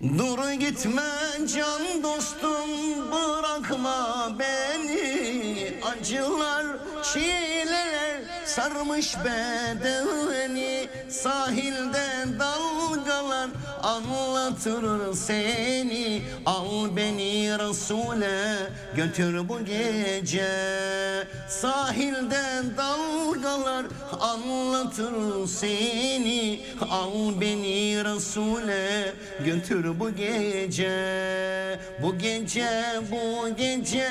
Dur gitme can dostum bırakma beni. Acılar çileler sarmış bedeni Sahilde dalgalar anlatır seni. Al beni Resul'e götür bu gece. Sahilde dalgalar anlatır seni. Al beni Resul'e götür bu gece. Bu gece bu gece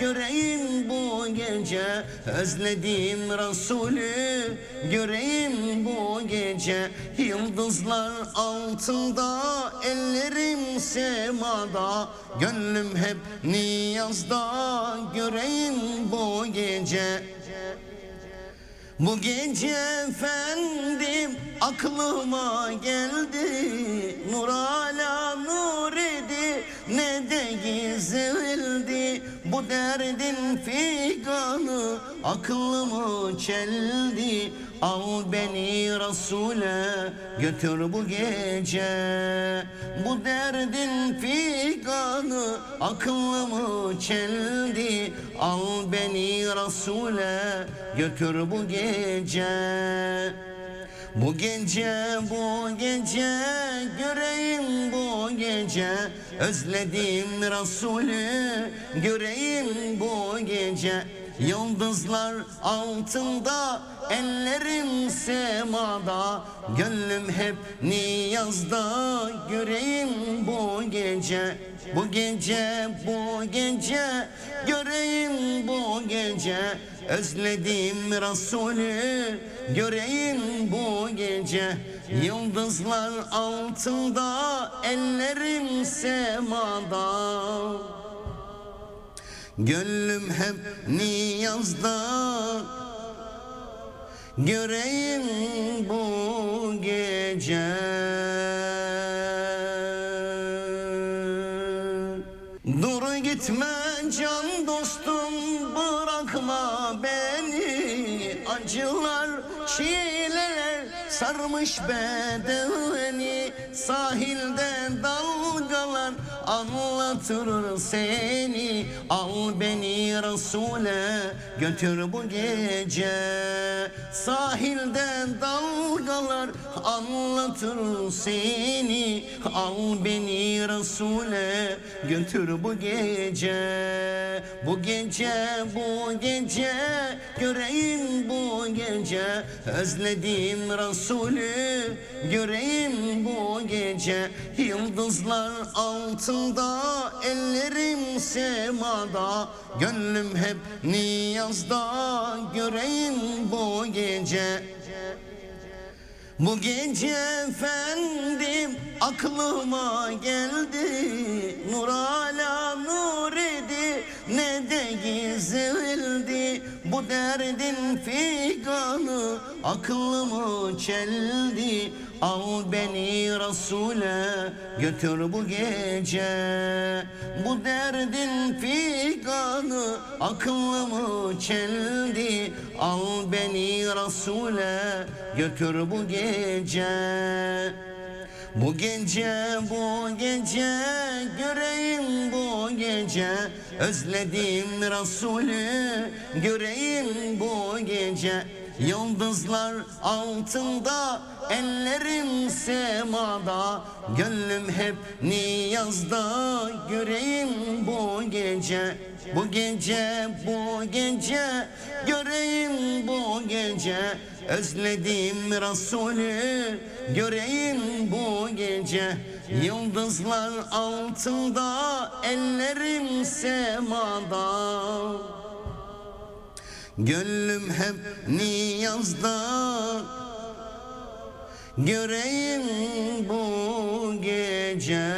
göreyim bu gece. Özledim Resulü göreyim bu gece Yıldızlar altında ellerim semada Gönlüm hep niyazda göreyim bu gece. Bu gece efendim aklıma geldi Nur nur idi ne de gizildi Bu derdin figanı aklımı çeldi? Al beni Resul'e götür bu gece. Bu derdin figanı aklımı çeldi? Al beni Resul'e götür bu gece bu gece bu gece göreyim bu gece. Özledim Resulü göreyim bu gece Yıldızlar altında ellerim semada. Gönlüm hep niyazda göreyim bu gece. Bu gece bu gece göreyim bu gece. Özledim Resulü göreyim bu gece. Yıldızlar altında ellerim semada Gönlüm hep niyazda. Göreyim bu gece. Dur gitme can dostum bırakma beni. Acılar çileler sarmış bedeni Sahilde dalgalar. Anlatır seni Al beni Resul'e götür bu gece. Sahilde dalgalar anlatır seni. Al beni Resul'e götür bu gece. Bu gece bu gece göreyim bu gece. Özledim Resulü göreyim bu gece. Yıldızlar altında ellerim semada. Gönlüm hep niyazda göreyim bu gece. Bu gece efendim aklıma geldi. Nur nur idi ne de gizildi Bu derdin figanı aklımı çeldi. Al beni Resul'e götür bu gece. Bu derdin figanı aklımı çeldi. Al beni Resul'e götür bu gece bu gece bu gece göreyim bu gece. Özledim Resulü göreyim bu gece. Yıldızlar altında ellerim semada. Gönlüm hep niyazda göreyim bu gece. Bu gece bu gece göreyim bu gece Özledim Resulü göreyim bu gece. Yıldızlar altında ellerim semada. Gönlüm hep niyazda. Göreyim bu gece